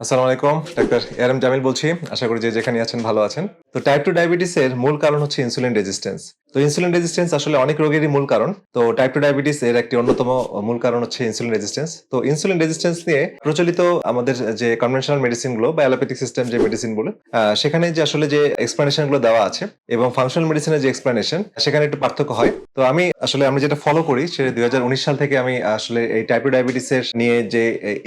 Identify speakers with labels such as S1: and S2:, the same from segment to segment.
S1: আসসালামু আলাইকুম ডাক্তার এর এম জামিল বলছি। আশা করি যে যেখানে আছেন ভালো আছেন। তো টাইপ টু ডায়াবেটিসের মূল কারণ হচ্ছে ইনসুলিন রেজিস্ট্যান্স তো ইনসুলিন রেজিস্ট্যান্স আসলে অনেক রোগেরই মূল কারণ। তো টাইপ টু ডায়াবেটিস এর একটি অন্যতম মূল কারণ হচ্ছে ইনসুলিন রেজিস্ট্যান্স তো ইনসুলিন রেজিস্ট্যান্স নিয়ে প্রচলিত আমাদের যে কনভেনশনাল মেডিসিনগুলো বা অ্যালোপ্যাথিক সিস্টেম যে মেডিসিন আহ, সেখানে যে আসলে যে এক্সপ্লেনেশনগুলো দেওয়া আছে এবং ফাংশনাল মেডিসিনের যে এক্সপ্লেনেশন সেখানে একটু পার্থক্য হয়। তো আমি আসলে আমি যেটা ফলো করি সেটা দুই সাল থেকে আমি আসলে এই টাইপ টু ডায়াবেটিস এর নিয়ে যে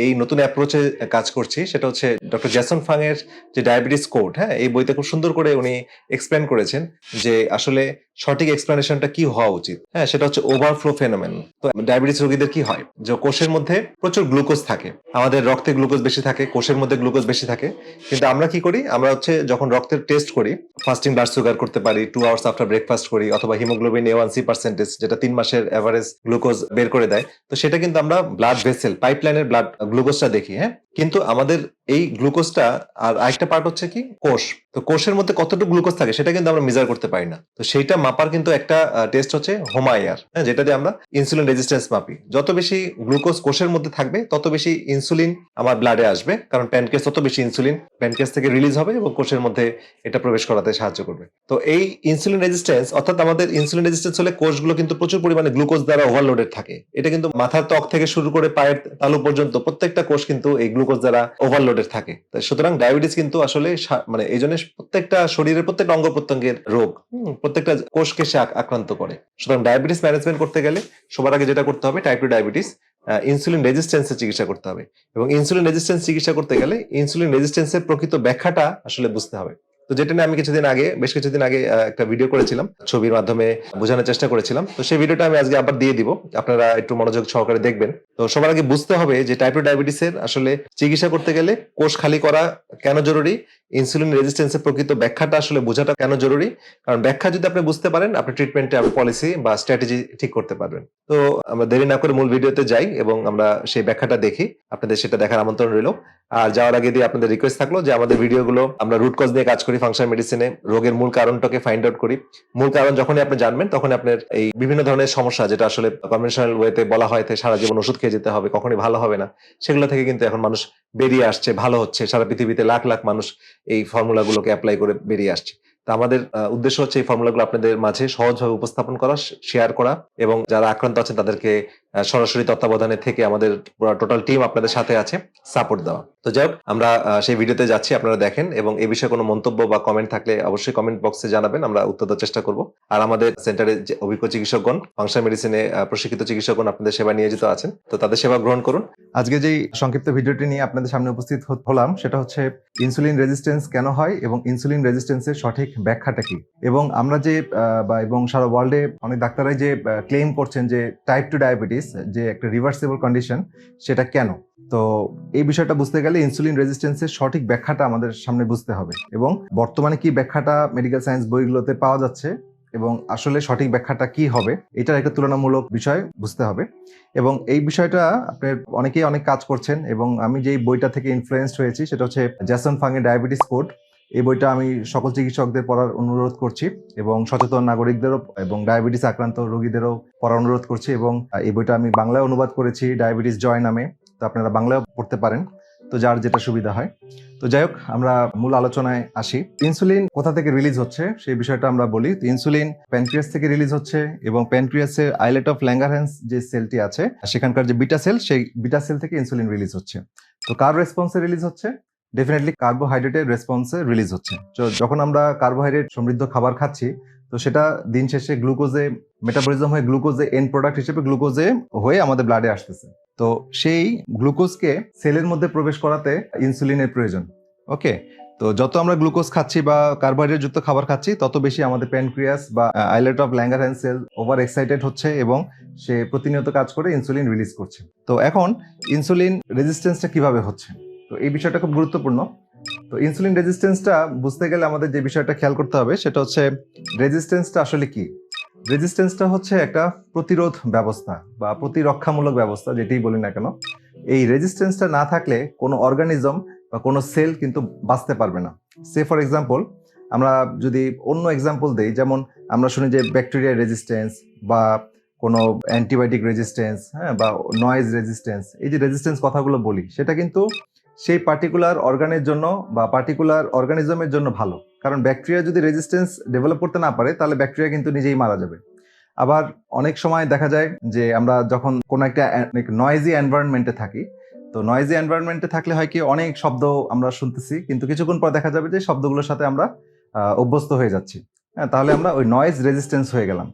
S1: এই নতুন অ্যাপ্রোচে কাজ করছি সেটা হচ্ছে ডক্টর জ্যাসন ফাং এর যে ডায়াবেটিস কোড হ্যাঁ এই বইতে খুব সুন্দর করে উনি এক্সপ্লেন করেছেন যে আসলে সঠিক এক্সপ্লেনেশনটা কি হওয়া উচিত। হ্যাঁ সেটা হচ্ছে ওভারফ্লো ফেনোমেন তো ডায়াবেটিস রোগীদের কি হয়? যে কোষের মধ্যে প্রচুর গ্লুকোজ থাকে। আমাদের রক্তে গ্লুকোজ বেশি থাকে, কোষের মধ্যে গ্লুকোজ বেশি থাকে। কিন্তু আমরা কি করি? আমরা হচ্ছে যখন রক্তের টেস্ট করি ফাস্টিং ব্লাড সুগার করতে পারি টু আওয়ার্স আফটার ব্রেকফাস্ট করি, অথবা haemoglobin A one C percentage যেটা তিন মাসের এভারেজ গ্লুকোজ বের করে দেয়, তো সেটা কিন্তু আমরা ব্লাড ভেসেল পাইপলাইনের ব্লাড গ্লুকোজটা দেখি হ্যাঁ। কিন্তু আমাদের এই গ্লুকোজটা, আর আরেকটা পার্ট হচ্ছে কি? কোষ। তো কোষের মধ্যে কতটুকু গ্লুকোজ থাকে সেটা কিন্তু আমরা মেজার করতে পারি না। তো সেইটা মাপার কিন্তু একটা টেস্ট হচ্ছে হোমায়ার হ্যাঁ যেটা দিয়ে আমরা ইনসুলিন রেজিস্ট্যান্স মাপি। যত বেশি গ্লুকোজ কোষের মধ্যে থাকবে, তত বেশি ইনসুলিন আমার ব্লাডে আসবে, কারণ প্যানকেস তত বেশি ইনসুলিন প্যানকেস থেকে রিলিজ হবে এবং কোষের মধ্যে এটা প্রবেশ করাতে সাহায্য করবে। তো এই ইনসুলিন রেজিস্ট্যান্স অর্থাৎ আমাদের ইনসুলিন রেজিস্ট্যান্স হলে কোষগুলো কিন্তু প্রচুর পরিমাণে গ্লুকোজ দ্বারা ওভারলোডেড থাকে। এটা কিন্তু মাথার ত্বক থেকে শুরু করে পায়ের তালু পর্যন্ত প্রত্যেকটা কোষ কিন্তু এই গ্লুকোজ দ্বারা ওভারলোডেড থাকে। তো সুতরাং ডায়াবেটিস কিন্তু আসলে মানে এই জন্য প্রত্যেকটা শরীরের প্রত্যেকটা অঙ্গ প্রত্যঙ্গের রোগ প্রত্যেকটা কোষকে সে আক্রান্ত করে। সুতরাং ডায়াবেটিস ম্যানেজমেন্ট করতে গেলে সবার আগে যেটা করতে হবে টাইপ টু ডায়াবেটিস ইনসুলিন রেজিস্ট্যান্সের চিকিৎসা করতে হবে। এবং ইনসুলিন রেজিস্ট্যান্স চিকিৎসা করতে গেলে ইনসুলিন রেজিস্ট্যান্সের প্রকৃত ব্যাখ্যাটা আসলে বুঝতে হবে। তো যেটা নিয়ে আমি কিছুদিন আগে, বেশ কিছুদিন আগে একটা ভিডিও করেছিলাম, ছবির মাধ্যমে বোঝানোর চেষ্টা করেছিলাম। তো সেই ভিডিওটা আমি আজকে আবার দিয়ে দিব। আপনারা একটু মনোযোগ সহকারে দেখবেন। তো সবার আগে বুঝতে হবে যে টাইপ টু ডায়াবেটিসের আসলে চিকিৎসা করতে গেলে কোষ খালি করা কেন জরুরি? ইনসুলিন রেজিস্ট্যান্সের প্রকৃত ব্যাখ্যাটা আসলে বোঝাটা কেন জরুরি? কারণ ব্যাখ্যা যদি আপনি বুঝতে পারেন, আপনি ট্রিটমেন্টে পলিসি বা স্ট্র্যাটেজি ঠিক করতে পারবেন। তো আমরা দেরি না করে মূল ভিডিওতে যাই এবং আমরা সেই ব্যাখ্যাটা দেখি। আপনাদের সেটা দেখার আমন্ত্রণ রইল। আর যাওয়ার আগে দিয়ে আপনাদের রিকোয়েস্ট থাকল যে আমাদের ভিডিওগুলো আমরা রুট কজ নিয়ে কাজ করি ফাংশন মেডিসিনে রোগের মূল কারণটাকে ফাইন্ড আউট করি। মূল কারণ যখনই আপনি জানবেন তখন আপনার এই বিভিন্ন ধরনের সমস্যা, যেটা আসলে কনভেনশনাল ওয়েতে বলা হয় সারা জীবন ওষুধ খেয়ে যেতে হবে, কখনই ভালো হবে না। সেগুলো থেকে কিন্তু এখন মানুষ বেরিয়ে আসছে, ভালো হচ্ছে। সারা পৃথিবীতে লাখ লাখ মানুষ এই ফর্মুলাগুলোকে অ্যাপ্লাই করে বেরিয়ে আসছে। তা আমাদের উদ্দেশ্য হচ্ছে এই ফর্মুলাগুলো আপনাদের মাঝে সহজভাবে উপস্থাপন করা শেয়ার করা এবং যারা আক্রান্ত আছেন তাদেরকে সরাসরি তত্ত্বাবধানে থেকে আমাদের টোটাল টিম আপনাদের সাথে আছে সাপোর্ট দেওয়া। তো যাই হোক, আমরা সেই ভিডিওতে যাচ্ছি, আপনারা দেখেন এবং এ বিষয়ে কোনো মন্তব্য বা কমেন্ট থাকলে অবশ্যই কমেন্ট বক্সে জানাবেন, আমরা উত্তর দেওয়ার চেষ্টা করব। আর আমাদের সেন্টারে যে অভিজ্ঞ চিকিৎসকগণ ফাংশন মেডিসিনে প্রশিক্ষিত চিকিৎসকগণ আপনাদের সেবা নিয়োজিত আছেন, তো তাদের সেবা গ্রহণ করুন।
S2: আজকে যেই সংক্ষিপ্ত ভিডিওটি নিয়ে আপনাদের সামনে উপস্থিত হলাম, সেটা হচ্ছে ইনসুলিন রেজিস্ট্যান্স কেন হয় এবং ইনসুলিন রেজিস্ট্যান্সের সঠিক ব্যাখ্যাটা কি? এবং আমরা যে বা এবং সারা ওয়ার্ল্ডে অনেক ডাক্তারাই যে ক্লেম করছেন যে টাইপ টু ডায়াবেটিস যে একটা রিভার্সিবল কন্ডিশন সেটা কেন? তো এই বিষয়টা বুঝতে গেলে ইনসুলিন রেজিস্ট্যান্সের সঠিক ব্যাখ্যাটা আমাদের সামনে বুঝতে হবে। এবং বর্তমানে কি ব্যাখ্যাটা মেডিকেল সায়েন্স বইগুলোতে পাওয়া যাচ্ছে এবং আসলে সঠিক ব্যাখ্যাটা কি হবে, এটার একটা তুলনামূলক বিষয় বুঝতে হবে। এবং এই বিষয়টা আপনার অনেকেই অনেক কাজ করছেন এবং আমি যেই বইটা থেকে ইনফ্লুয়েসড হয়েছি, সেটা হচ্ছে জ্যাসন ফাংয়ের ডায়াবেটিস কোড এই বইটা আমি সকল চিকিৎসকদের পড়ার অনুরোধ করছি এবং সচেতন নাগরিকদেরও এবং ডায়াবেটিস আক্রান্ত রোগীদেরও পড়ার অনুরোধ করছি এবং এই বইটা আমি বাংলায় অনুবাদ করেছি ডায়াবেটিস জয় নামে। তো আপনারা বাংলায় পড়তে পারেন। তো যার যেটা সুবিধা হয়। তো যাই হোক, আমরা মূল আলোচনায় আসি। ইনসুলিন কোথা থেকে রিলিজ হচ্ছে সেই বিষয়টা আমরা বলি। তো ইনসুলিন প্যানক্রিয়াস থেকে রিলিজ হচ্ছে এবং প্যানক্রিয়াসের আইলেট অফ ল্যাঙ্গারহ্যান্স যে সেলটি আছে, সেখানকার যে বিটা সেল, সেই বিটা সেল থেকে ইনসুলিন রিলিজ হচ্ছে। তো কার রেসপন্সে রিলিজ হচ্ছে? ডেফিনেটলি কার্বোহাইড্রেটের রেসপন্সে রিলিজ হচ্ছে। তো যখন আমরা কার্বোহাইড্রেট সমৃদ্ধ খাবার খাচ্ছি, তো সেটা দিন শেষে গ্লুকোজে মেটাবলিজম হয়ে গ্লুকোজে এন প্রোডাক্ট হিসেবে গ্লুকোজে হয়ে আমাদের ব্লাডে আসতেছে। তো সেই গ্লুকোজকে সেলের মধ্যে প্রবেশ করাতে ইনসুলিনের প্রয়োজন। ওকে তো যত আমরা গ্লুকোজ খাচ্ছি বা কার্বোহাইড্রেট যুক্ত খাবার খাচ্ছি, তত বেশি আমাদের প্যানক্রিয়াস বা islet of Langerhans cell over excited হচ্ছে এবং সে প্রতিনিয়ত কাজ করে ইনসুলিন রিলিজ করছে। তো এখন ইনসুলিন রেজিস্ট্যান্সটা কীভাবে হচ্ছে? তো এই বিষয়টা খুব গুরুত্বপূর্ণ। তো ইনসুলিন রেজিস্ট্যান্সটা বুঝতে গেলে আমাদের যে বিষয়টা খেয়াল করতে হবে, সেটা হচ্ছে রেজিস্ট্যান্সটা আসলে কি? রেজিস্ট্যান্সটা হচ্ছে একটা প্রতিরোধ ব্যবস্থা বা প্রতিরক্ষামূলক ব্যবস্থা, যেটাই বলি না কেন। এই রেজিস্ট্যান্সটা না থাকলে কোনো অর্গানিজম বা কোনো সেল কিন্তু বাঁচতে পারবে না। সে ফর এক্সাম্পল আমরা যদি অন্য এক্সাম্পল দেই, যেমন আমরা শুনি যে ব্যাকটেরিয়া রেজিস্ট্যান্স বা কোনো অ্যান্টিবায়োটিক রেজিস্ট্যান্স হ্যাঁ বা নয়েজ রেজিস্ট্যান্স এই যে রেজিস্ট্যান্স কথাগুলো বলি, সেটা কিন্তু সেই পার্টিকুলার অর্গানের জন্য বা পার্টিকুলার অর্গানিজমের জন্য ভালো। কারণ ব্যাকটেরিয়া যদি রেজিস্ট্যান্স ডেভেলপ করতে না পারে, তাহলে ব্যাকটেরিয়া কিন্তু নিজেই মারা যাবে। আবার অনেক সময় দেখা যায় যে আমরা যখন কোনো একটা নয়েজি এনভায়রনমেন্টে থাকি, তো নয়েজি এনভায়রনমেন্টে থাকলে হয় কি, অনেক শব্দ আমরা শুনতেছি, কিন্তু কিছুক্ষণ পর দেখা যাবে যে শব্দগুলোর সাথে আমরা অভ্যস্ত হয়ে যাচ্ছি। হ্যাঁ তাহলে আমরা ওই নয়েজ রেজিস্ট্যান্স হয়ে গেলাম।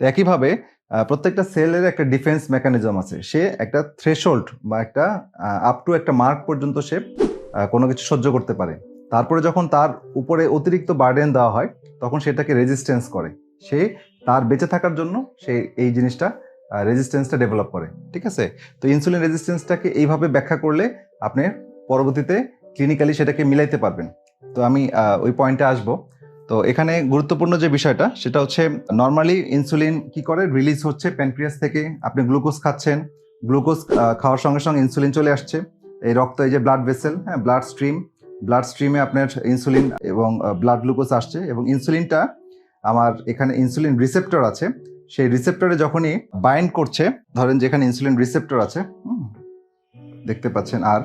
S2: তো একইভাবে প্রত্যেকটা সেলের একটা ডিফেন্স মেকানিজম আছে। সে একটা থ্রেশোল্ড বা একটা আপ টু একটা মার্ক পর্যন্ত সে কোনো কিছু সহ্য করতে পারে। তারপরে যখন তার উপরে অতিরিক্ত বার্ডেন দেওয়া হয়, তখন সেটাকে রেজিস্ট্যান্স করে। সে তার বেঁচে থাকার জন্য সে এই জিনিসটা রেজিস্ট্যান্সটা ডেভেলপ করে। ঠিক আছে? তো ইনসুলিন রেজিস্ট্যান্সটাকে এইভাবে ব্যাখ্যা করলে আপনি পরবর্তীতে ক্লিনিক্যালি সেটাকে মিলাইতে পারবেন। তো আমি ওই পয়েন্টে আসব। তো এখানে গুরুত্বপূর্ণ যে বিষয়টা, সেটা হচ্ছে নর্মালি ইনসুলিন কি করে? রিলিজ হচ্ছে প্যানক্রিয়াস থেকে। আপনি গ্লুকোজ খাচ্ছেন গ্লুকোজ খাওয়ার সঙ্গে সঙ্গে ইনসুলিন চলে আসছে। এই রক্ত, এই যে ব্লাড ভেসেল হ্যাঁ ব্লাড স্ট্রিম ব্লাড স্ট্রিমে আপনার ইনসুলিন এবং ব্লাড গ্লুকোজ আসছে এবং ইনসুলিনটা আমার এখানে ইনসুলিন রিসেপ্টর আছে। সেই রিসেপ্টরে যখনই বাইন্ড করছে, ধরেন যেখানে ইনসুলিন রিসেপ্টর আছে দেখতে পাচ্ছেন। আর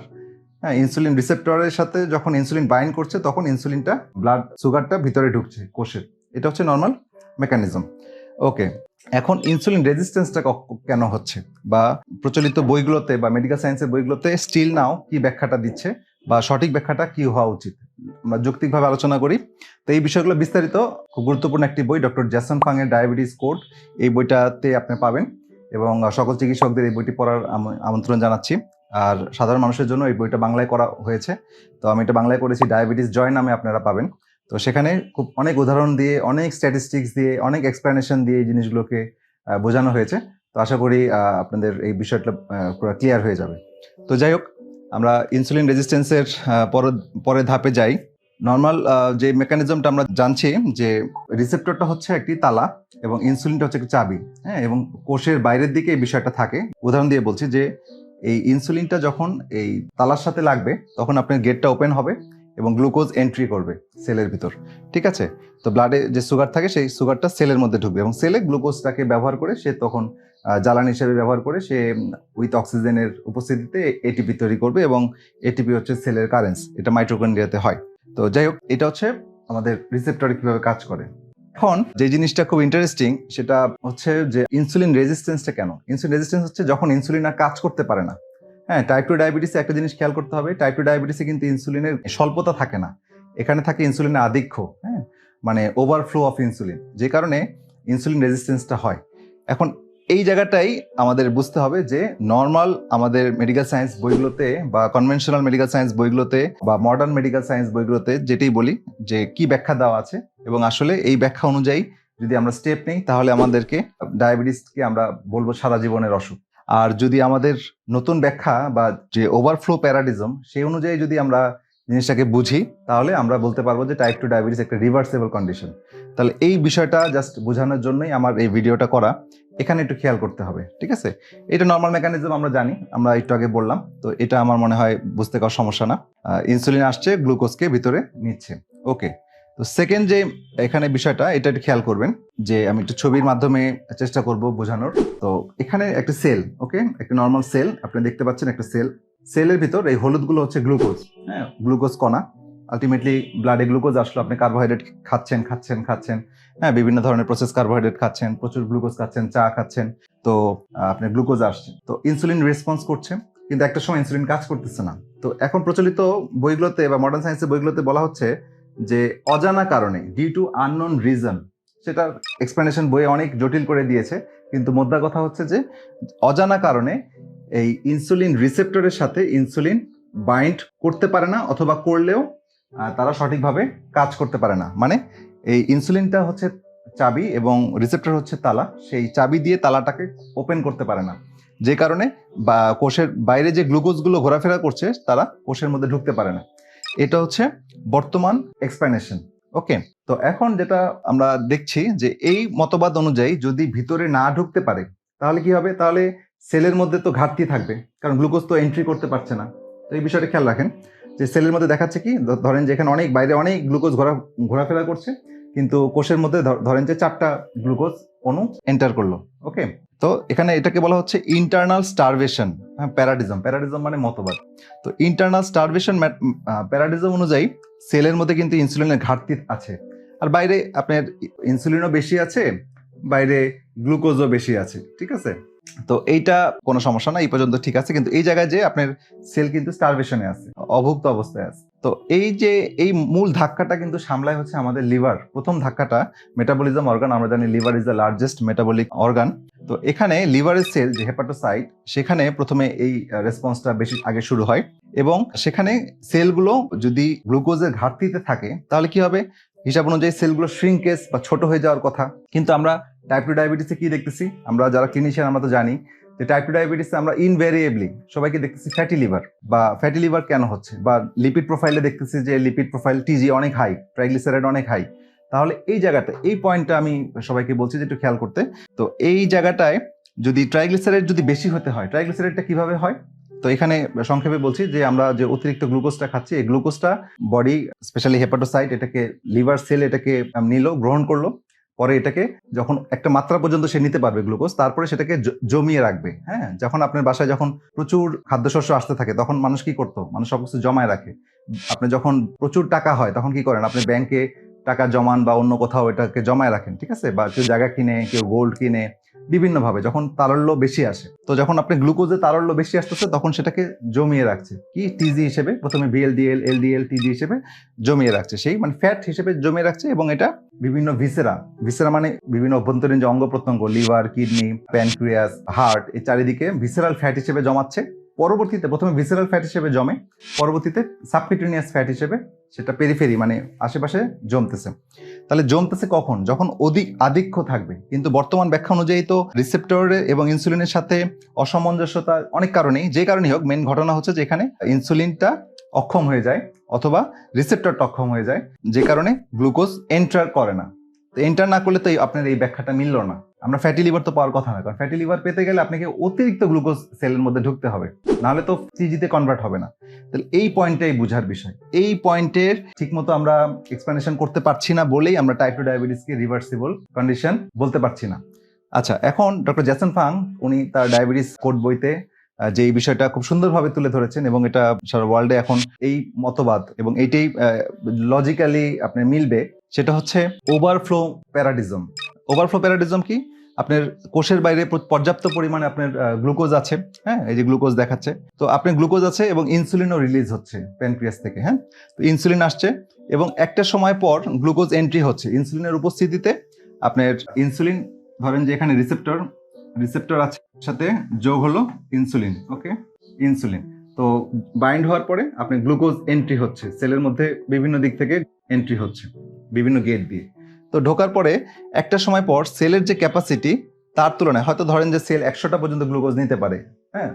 S2: হ্যাঁ ইনসুলিন রিসেপ্টরের সাথে যখন ইনসুলিন বাইন্ড করছে, তখন ইনসুলিনটা ব্লাড সুগারটা ভিতরে ঢুকছে কোষের এটা হচ্ছে নর্মাল মেকানিজম ওকে এখন ইনসুলিন রেজিস্ট্যান্সটা কেন হচ্ছে? বা প্রচলিত বইগুলোতে বা মেডিকেল সায়েন্সের বইগুলোতে স্টিল নাও কি ব্যাখ্যাটা দিচ্ছে? বা সঠিক ব্যাখ্যাটা কি হওয়া উচিত? আমরা যৌক্তিকভাবে আলোচনা করি। তো এই বিষয়গুলো বিস্তারিত খুব গুরুত্বপূর্ণ একটি বই ডক্টর জ্যাসন ফাং এর ডায়াবেটিস কোড এই বইটাতে আপনি পাবেন এবং সকল চিকিৎসকদের এই বইটি পড়ার আম- আমন্ত্রণ জানাচ্ছি। আর সাধারণ মানুষের জন্য এই বইটা বাংলায় করা হয়েছে। তো আমি এটা বাংলায় করেছি ডায়াবেটিস জয় নামে আপনারা পাবেন। তো সেখানে খুব অনেক উদাহরণ দিয়ে, অনেক স্ট্যাটিস্টিক্স দিয়ে, অনেক এক্সপ্লেনেশন দিয়ে এই জিনিসগুলোকে বোঝানো হয়েছে। তো আশা করি আপনাদের এই বিষয়টা পুরো ক্লিয়ার হয়ে যাবে। তো যাই হোক, আমরা ইনসুলিন রেজিস্ট্যান্সের পরের ধাপে যাই। নর্মাল যে মেকানিজমটা আমরা জানছি যে রিসেপ্টরটা হচ্ছে একটি তালা এবং ইনসুলিনটা হচ্ছে একটি চাবি হ্যাঁ? এবং কোষের বাইরের দিকে এই বিষয়টা থাকে। উদাহরণ দিয়ে বলছি যে এই ইনসুলিনটা যখন এই তালার সাথে লাগবে, তখন আপনার গেটটা ওপেন হবে এবং গ্লুকোজ এন্ট্রি করবে সেলের ভিতর। ঠিক আছে? তো ব্লাডে যে সুগার থাকে, সেই সুগারটা সেলের মধ্যে ঢুকবে এবং সেলে গ্লুকোজটাকে ব্যবহার করে সে তখন জ্বালানি হিসেবে ব্যবহার করে সে উইথ অক্সিজেনের উপস্থিতিতে এটিপি তৈরি করবে এবং এটিপি হচ্ছে সেলের কারেন্স এটা মাইট্রোকন্ড্রিয়াতে হয়। তো যাই হোক, এটা হচ্ছে আমাদের রিসেপ্টরে কীভাবে কাজ করে। এখন যে জিনিসটা খুব ইন্টারেস্টিং সেটা হচ্ছে যে ইনসুলিন রেজিস্ট্যান্সটা কেন? ইনসুলিন রেজিস্ট্যান্স হচ্ছে যখন ইনসুলিন আর কাজ করতে পারে না। হ্যাঁ টাইপ টু ডায়াবেটিসে একটা জিনিস খেয়াল করতে হবে টাইপ টু ডায়াবেটিসে কিন্তু ইনসুলিনের স্বল্পতা থাকে না। এখানে থাকে ইনসুলিনের আধিক্য হ্যাঁ মানে ওভারফ্লো অফ ইনসুলিন যে কারণে ইনসুলিন রেজিস্ট্যান্সটা হয়। এখন এই জায়গাটাই আমাদের বুঝতে হবে যে নর্মাল আমাদের মেডিকেল সায়েন্স বইগুলোতে বা কনভেনশনাল মেডিকেল সায়েন্স বইগুলোতে বা মডার্ন মেডিকেল সায়েন্স বইগুলোতে যেটাই বলি যে কি ব্যাখ্যা দেওয়া আছে এবং আসলে এই ব্যাখ্যা অনুযায়ী যদি আমরা স্টেপ নেই, তাহলে আমাদেরকে ডায়াবেটিসকে আমরা বলব সারা জীবনের অসুখ। আর যদি আমাদের নতুন ব্যাখ্যা বা যে ওভারফ্লো প্যারাডিজম সেই অনুযায়ী যদি আমরা জিনিসটাকে বুঝি, তাহলে আমরা বলতে পারব যে টাইপ টু ডায়াবেটিস একটা রিভার্সেবল কন্ডিশন তাহলে এই বিষয়টা জাস্ট বোঝানোর জন্যই আমার এই ভিডিওটা করা। এখানে একটু খেয়াল করতে হবে, ঠিক আছে? এটা নর্মাল মেকানিজম আমরা জানি, আমরা একটু আগে বললাম। তো এটা আমার মনে হয় বুঝতে কারও সমস্যা না। ইনসুলিন আসছে গ্লুকোজকে ভিতরে নিচ্ছে। ওকে তো সেকেন্ড যে এখানে বিষয়টা, এটা একটু খেয়াল করবেন যে আমি একটু ছবির মাধ্যমে চেষ্টা করব বোঝানোর। তো এখানে একটা সেল ওকে একটা নর্মাল সেল আপনি দেখতে পাচ্ছেন একটা সেল সেলের ভিতর এই হলুদগুলো হচ্ছে গ্লুকোজ হ্যাঁ? গ্লুকোজ কণা। আলটিমেটলি ব্লাডে গ্লুকোজ আসলো, আপনি কার্বোহাইড্রেট খাচ্ছেন খাচ্ছেন খাচ্ছেন। হ্যাঁ বিভিন্ন ধরনের প্রসেস কার্বোহাইড্রেট খাচ্ছেন, প্রচুর গ্লুকোজ খাচ্ছেন, চা খাচ্ছেন। তো আপনার গ্লুকোজ আসছে। তো ইনসুলিন রেসপন্স করছে, কিন্তু একটা সময় ইনসুলিন কাজ করতেছে না। তো, এখন প্রচলিত বইগুলোতে বা মডার্ন সায়েন্সের বইগুলোতে বলা হচ্ছে যে, অজানা কারণে ডিউ টু আননোন রিজন সেটার এক্সপ্লেনেশন বইয়ে অনেক জটিল করে দিয়েছে। কিন্তু মোদ্দা কথা হচ্ছে যে, অজানা কারণে এই ইনসুলিন রিসেপ্টরের সাথে ইনসুলিন বাইন্ড করতে পারে না অথবা করলেও তারা সঠিকভাবে কাজ করতে পারে না। মানে এই ইনসুলিনটা হচ্ছে চাবি এবং রিসেপ্টর হচ্ছে তালা। সেই চাবি দিয়ে তালাটাকে ওপেন করতে পারে না। যে কারণে বা কোষের বাইরে যে গ্লুকোজগুলো ঘোরাফেরা করছে, তারা কোষের মধ্যে ঢুকতে পারে না। এটা হচ্ছে বর্তমান এক্সপ্লেনেশন ওকে তো এখন যেটা আমরা দেখছি যে এই মতবাদ অনুযায়ী যদি ভিতরে না ঢুকতে পারে, তাহলে কি হবে? তাহলে সেলের মধ্যে তো ঘাটতি থাকবে, কারণ গ্লুকোজ তো এন্ট্রি করতে পারছে না। তো এই বিষয়টা খেয়াল রাখেন যে সেলের মধ্যে দেখাচ্ছে কি ধরেন যে এখানে অনেক, বাইরে অনেক গ্লুকোজ ঘোরা, ঘোরাফেরা করছে কিন্তু কোষের মধ্যে ধরেন যে চারটা গ্লুকোজ অণু এন্টার করল, ওকে? তো এখানে এটাকে বলা হচ্ছে ইন্টারনাল স্টারভেশন হ্যাঁ প্যারাডিজম প্যারাডিজম মানে মতবাদ। তো ইন্টারনাল স্টারভেশন প্যারাডিজম অনুযায়ী সেলের মধ্যে কিন্তু ইনসুলিনের ঘাটতি আছে। আর বাইরে আপনার ইনসুলিনও বেশি আছে, বাইরে গ্লুকোজও বেশি আছে, ঠিক আছে? তো এইটা কোনো সমস্যা না, এই পর্যন্ত ঠিক আছে। কিন্তু এই জায়গায় যে আপনার সেল কিন্তু স্টারভেশনে আছে, অভুক্ত অবস্থায় আছে। তো এই যে, এই মূল ধাক্কাটা কিন্তু সামলায় হচ্ছে আমাদের লিভার প্রথম ধাক্কাটা মেটাবলিজম অর্গান আমরা জানি liver is the largest metabolic organ তো এখানে লিভারের সেল যে হেপাটোসাইট সেখানে প্রথমে এই রেসপন্সটা বেশি আগে শুরু হয়। এবং সেখানে সেলগুলো যদি গ্লুকোজের ঘাটতিতে থাকে, তাহলে কি হবে? হিসাব অনুযায়ী সেলগুলো শ্রিঙ্কেজ বা ছোট হয়ে যাওয়ার কথা। কিন্তু আমরা টাইপ টু ডায়াবেটিসে কি দেখতেছি? আমরা যারা ক্লিনিশিয়ান আমরা তো জানি যে টাইপ টু ডায়াবেটিসে আমরা ইনভ্যারিয়েবলি সবাইকে দেখতেছি ফ্যাটি লিভার বা ফ্যাটি লিভার কেন হচ্ছে? বা লিপিড প্রোফাইলে দেখতেছি যে লিপিড প্রোফাইল টিজি অনেক হাই ট্রাইগ্লিসারাইড অনেক হাই তাহলে এই জায়গাটা, এই পয়েন্টটা আমি সবাইকে বলছি যে একটু খেয়াল করতে। তো এই জায়গাটায় যদি ট্রাইগ্লিসারাইড যদি বেশি হতে হয় ট্রাইগ্লিসারাইডটা কীভাবে হয়? তো এখানে সংক্ষেপে বলছি যে আমরা যে অতিরিক্ত গ্লুকোজটা খাচ্ছি, এই গ্লুকোজটা বডি, স্পেশালি হেপাটোসাইট এটাকে লিভার সেল এটাকে নিল, গ্রহণ করল। পরে এটাকে যখন একটা মাত্রা পর্যন্ত সে নিতে পারবে গ্লুকোজ, তারপরে সেটাকে জমিয়ে রাখবে হ্যাঁ? যখন আপনার বাসায় যখন প্রচুর খাদ্যশস্য আসতে থাকে, তখন মানুষ কি করতো? মানুষ সব কিছু জমায় রাখে। আপনি যখন প্রচুর টাকা হয়, তখন কি করেন? আপনি ব্যাংকে টাকা জমান বা অন্য কোথাও এটাকে জমায় রাখেন, ঠিক আছে? বা কেউ জায়গা কিনে, কেউ গোল্ড কিনে বিভিন্নভাবে, যখন তারল্য বেশি আসে। তো যখন আপনি গ্লুকোজে তারল্য বেশি আসতেছে, তখন সেটাকে জমিয়ে রাখছে। কি? টিজি হিসেবে, প্রথমে বিএলডিএল এলডিএল টিজি হিসেবে জমিয়ে রাখছে। সেই মানে ফ্যাট হিসেবে জমিয়ে রাখছে এবং এটা বিভিন্ন ভিসেরা ভিসেরা মানে বিভিন্ন অভ্যন্তরীণ যে অঙ্গ প্রত্যঙ্গ লিভার কিডনি প্যানক্রিয়াস হার্ট এই চারিদিকে ভিসেরাল ফ্যাট হিসেবে জমাচ্ছে। পরবর্তীতে প্রথমে ভিসেরাল ফ্যাট হিসেবে জমে, পরবর্তীতে সাবকিউটেনিয়াস ফ্যাট হিসেবে সেটা পেরিফেরি মানে আশেপাশে জমতেছে। তাহলে জমতেছে কখন? যখন অধিক আধিক্য থাকবে। কিন্তু বর্তমান ব্যাখ্যা অনুযায়ী তো রিসেপ্টরের এবং ইনসুলিনের সাথে অসামঞ্জস্যতা অনেক কারণেই। যে কারণেই হোক মেন ঘটনা হচ্ছে যে এখানে ইনসুলিনটা অক্ষম হয়ে যায় অথবা রিসেপ্টরটা অক্ষম হয়ে যায়। যে কারণে গ্লুকোজ এন্টার করে না। তো এন্টার না করলে তো আপনার এই ব্যাখ্যাটা মিলল না। আমরা ফ্যাটি লিভার তো পাওয়ার কথা না, কারণ ফ্যাটি লিভার পেতে গেলে আপনাকে অতিরিক্ত গ্লুকোজ সেলের মধ্যে ঢুকতে হবে, নাহলে তো সিজিতে কনভার্ট হবে না। তাহলে এই পয়েন্টটাই বোঝার বিষয়। এই পয়েন্টের ঠিকমতো আমরা এক্সপ্লেনেশন করতে পারছি না বলেই আমরা টাইপ টু ডায়াবেটিসকে রিভার্সিবল কন্ডিশন বলতে পারছি না। আচ্ছা এখন ডক্টর জ্যাসন ফাং উনি তার ডায়াবেটিস কোড বইতে যে এই বিষয়টা খুব সুন্দরভাবে তুলে ধরেছেন এবং এটা সারা ওয়ার্ল্ডে এখন এই মতবাদ এবং এইটাই লজিক্যালি আপনার মিলবে, সেটা হচ্ছে ওভারফ্লো প্যারাডিজম ওভারফ্লো প্যারাডিজম কি? আপনার কোষের বাইরে পর্যাপ্ত পরিমাণে আপনার গ্লুকোজ আছে হ্যাঁ? এই যে গ্লুকোজ দেখাচ্ছে। তো আপনার গ্লুকোজ আছে এবং ইনসুলিনও রিলিজ হচ্ছে প্যানক্রিয়াস থেকে হ্যাঁ? তো ইনসুলিন আসছে এবং একটা সময় পর গ্লুকোজ এন্ট্রি হচ্ছে। ইনসুলিনের উপস্থিতিতে আপনার ইনসুলিন, ধরেন যে এখানে রিসেপ্টর রিসেপ্টর আছে, সাথে যোগ হলো ইনসুলিন ওকে ইনসুলিন। তো বাইন্ড হওয়ার পরে আপনি গ্লুকোজ এন্ট্রি হচ্ছে। সেলের মধ্যে বিভিন্ন দিক থেকে এন্ট্রি হচ্ছে, বিভিন্ন গেট দিয়ে। তো ঢোকার পরে একটা সময় পর সেলের যে ক্যাপাসিটি তার তুলনায়, হয়তো ধরেন যে সেল একশোটা পর্যন্ত গ্লুকোজ নিতে পারে হ্যাঁ?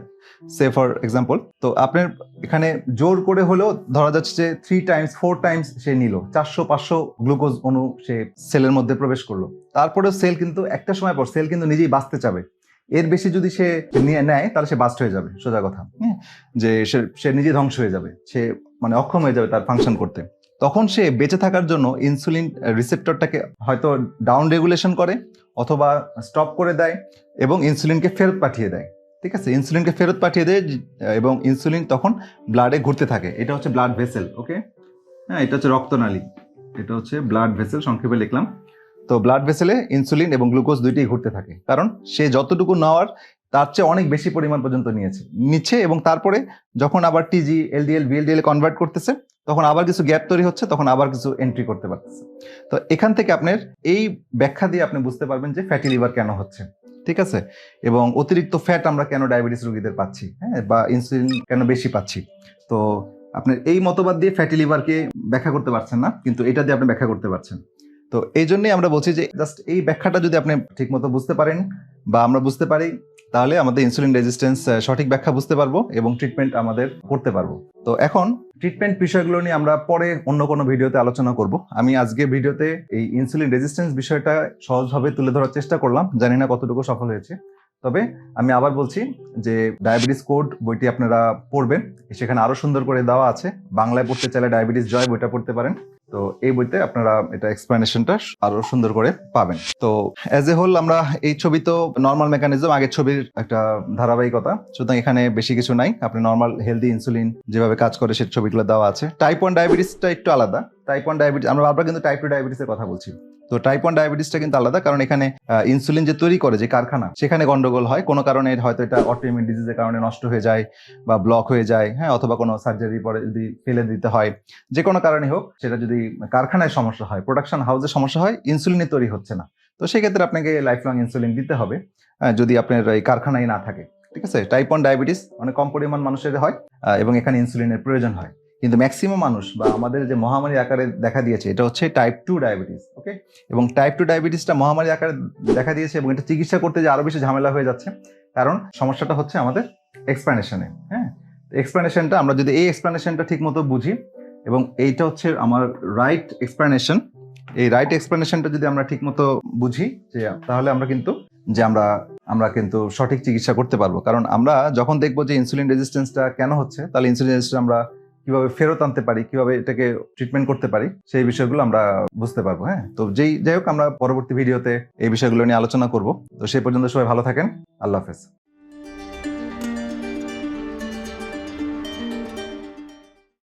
S2: সে ফর এক্সাম্পল তো আপনার এখানে জোর করে হলেও ধরা যাচ্ছে যে থ্রি টাইমস ফোর টাইমস সে নিল, চারশো, পাঁচশো গ্লুকোজ অণু সে সেলের মধ্যে প্রবেশ করল। তারপরেও সেল কিন্তু একটা সময় পর সেল কিন্তু নিজেই বাঁচতে চাবে। এর বেশি যদি সে নিয়ে নেয়, তাহলে সে বাস্ট হয়ে যাবে, সোজা কথা হ্যাঁ? যে সে সে নিজে ধ্বংস হয়ে যাবে, সে মানে অক্ষম হয়ে যাবে তার ফাংশন করতে। তখন সে বেঁচে থাকার জন্য ইনসুলিন রিসেপ্টরটাকে হয়তো ডাউন রেগুলেশন করে অথবা স্টপ করে দেয় এবং ইনসুলিনকে ফেরত পাঠিয়ে দেয়। ঠিক আছে? ইনসুলিনকে ফেরত পাঠিয়ে দেয় এবং ইনসুলিন তখন ব্লাডে ঘুরতে থাকে। এটা হচ্ছে ব্লাড ভেসেল ওকে হ্যাঁ এটা হচ্ছে রক্তনালী। এটা হচ্ছে ব্লাড ভেসেল সংক্ষেপে লিখলাম। তো ব্লাড ভেসেলে ইনসুলিন এবং গ্লুকোজ দুইটাই ঘুরতে থাকে। কারণ সে যতটুকু নেওয়ার, তার চেয়ে অনেক বেশি পরিমাণ পর্যন্ত নিয়েছে। নিচ্ছে এবং তারপরে যখন আবার টিজি এলডিএল বিএলডিএল কনভার্ট করতেছে তখন আবার কিছু গ্যাপ তৈরি হচ্ছে, তখন আবার কিছু এন্ট্রি করতে পারতেছে। তো এখান থেকে আপনার এই ব্যাখ্যা দিয়ে আপনি বুঝতে পারবেন যে ফ্যাটি লিভার কেন হচ্ছে, ঠিক আছে? এবং অতিরিক্ত ফ্যাট আমরা কেন ডায়াবেটিস রোগীদের পাচ্ছি হ্যাঁ? বা ইনসুলিন কেন বেশি পাচ্ছি। তো আপনার এই মতবাদ দিয়ে ফ্যাটি লিভারকে ব্যাখ্যা করতে পারছেন না, কিন্তু এটা দিয়ে আপনি ব্যাখ্যা করতে পারছেন। তো এই জন্যই আমরা বলছি যে জাস্ট এই ব্যাখ্যাটা যদি আপনি ঠিকমতো বুঝতে পারেন বা আমরা বুঝতে পারি তাহলে আমাদের ইনসুলিন রেজিস্ট্যান্স সঠিক ব্যাখ্যা বুঝতে পারব এবং ট্রিটমেন্ট আমাদের করতে পারব। তো এখন ট্রিটমেন্ট বিষয়গুলো নিয়ে আমরা পরে অন্য কোনো ভিডিওতে আলোচনা করব। আমি আজকে ভিডিওতে এই ইনসুলিন রেজিস্ট্যান্স বিষয়টা সহজভাবে তুলে ধরার চেষ্টা করলাম। জানি না কতটুকু সফল হয়েছে। তবে আমি আবার বলছি যে ডায়াবেটিস কোড বইটি আপনারা পড়বেন। সেখানে আরও সুন্দর করে দেওয়া আছে। বাংলায় পড়তে চাইলে ডায়াবেটিস জয় বইটা পড়তে পারেন। তো এই বইতে আপনারা এটা এক্সপ্লেনেশনটা আরও সুন্দর করে পাবেন। তো এজ এ হোল আমরা এই ছবি তো নর্মাল মেকানিজম আগের ছবির একটা ধারাবাহিকতা। সুতরাং এখানে বেশি কিছু নাই। আপনি নর্মাল হেলদি ইনসুলিন যেভাবে কাজ করে সেই ছবিগুলো দেওয়া আছে। টাইপ ওয়ান ডায়াবেটিসটা একটু আলাদা। টাইপ ওয়ান ডায়াবেটিস আমরা বারবার কিন্তু টাইপ টু ডায়াবেটিসের কথা বলছি। তো টাইপ ওয়ান ডায়াবেটিসটা কিন্তু আলাদা, কারণ এখানে ইনসুলিন যে তৈরি করে, যে কারখানা, সেখানে গন্ডগোল হয়। কোনো কারণে হয়তো এটা অটোইমিউন ডিজিজের কারণে নষ্ট হয়ে যায় বা ব্লক হয়ে যায় হ্যাঁ অথবা কোনো সার্জারি পরে যদি ফেলে দিতে হয়, যে কোনো কারণে হোক, সেটা যদি কারখানায় সমস্যা হয় প্রোডাকশন হাউসে সমস্যা হয় ইনসুলিনে তৈরি হচ্ছে না। তো সেক্ষেত্রে আপনাকে লাইফ লং ইনসুলিন দিতে হবে যদি আপনার এই কারখানায় না থাকে। ঠিক আছে? টাইপ ওয়ান ডায়াবেটিস অনেক কম পরিমাণ মানুষের হয় এবং এখানে ইনসুলিনের প্রয়োজন হয়। কিন্তু ম্যাক্সিমাম মানুষ বা আমাদের যে মহামারী আকারে দেখা দিয়েছে, এটা হচ্ছে টাইপ টু ডায়াবেটিস ওকে এবং টাইপ টু ডায়াবেটিসটা মহামারী আকারে দেখা দিয়েছে এবং এটা চিকিৎসা করতে যে আরও বেশি ঝামেলা হয়ে যাচ্ছে, কারণ সমস্যাটা হচ্ছে আমাদের এক্সপ্লানেশনে হ্যাঁ? এক্সপ্লানেশনটা আমরা যদি এই এক্সপ্লানেশনটা ঠিক মতো বুঝি, এবং এইটা হচ্ছে আমার রাইট এক্সপ্লানেশন এই রাইট এক্সপ্লানেশনটা যদি আমরা ঠিক মতো বুঝি, যে তাহলে আমরা কিন্তু, যে আমরা আমরা কিন্তু সঠিক চিকিৎসা করতে পারব। কারণ আমরা যখন দেখব যে ইনসুলিন রেজিস্ট্যান্সটা কেন হচ্ছে, তাহলে ইনসুলিন রেজিস্ট্যান্স আমরা কীভাবে ফেরত আনতে পারি, কীভাবে এটাকে ট্রিটমেন্ট করতে পারি, সেই বিষয়গুলো আমরা বুঝতে পারব হ্যাঁ? তো যেই, যাই হোক, আমরা পরবর্তী ভিডিওতে এই বিষয়গুলো নিয়ে আলোচনা করব। তো সেই পর্যন্ত সবাই ভালো থাকেন। আল্লাহ হাফেজ।